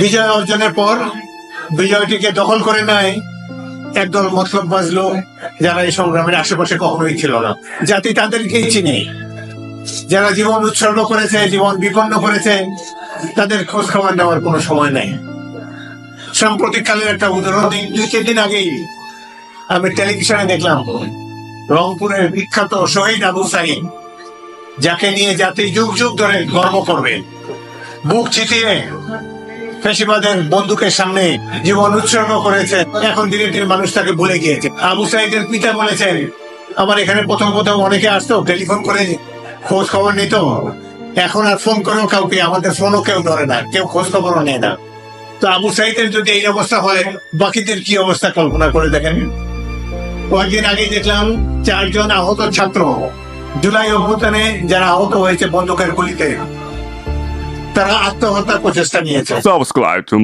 বিজয় অর্জনের পর বিজয়টিকে দখল করে নেয়। একদল মতলব বাজলো যারা এই সংগ্রামের আশেপাশে কখনোই ছিল না। জাতি তাদেরকেই চিনে। যারা জীবন উৎসর্গ করেছে, জীবন বিপন্ন করেছে, তাদের খোঁজ খবর নেওয়ার কোনো সময় নেই। সাম্প্রতিককালের একটা উদাহরণ দিই, তিন দিন আগেই আমি টেলিভিশনে দেখলাম রংপুরের বিখ্যাত শহীদ আবু সাইদ, যাকে নিয়ে জাতি যুগ যুগ ধরে গর্ব করবে। বুক চিতিয়ে ফেসিবাদের বন্দুকের সামনে জীবন উৎসর্গ এখন মানুষ তাকে ভুলে গিয়েছে। আবু সাইদের পিতা বলেছেন, আমার এখানে প্রথম প্রথম অনেকে আসতো, টেলিফোন করে খোঁজ খবর নিত। এখন আর ফোন কাউকে, আমাদের ফোনও কেউ ধরে না, কেউ খোঁজ খবরও নেয় না। তো আবু সাইদের যদি এই অবস্থা হয়, বাকিদের কি অবস্থা কল্পনা করে দেখেন? কয়েকদিন আগে দেখলাম চারজন আহত ছাত্র। জুলাই অভ্যুত্থানে যারা আহত হয়েছে বন্দুকের গুলিতে তারা আত্মহত্যার প্রচেষ্টা নিয়েছে। Subscribe to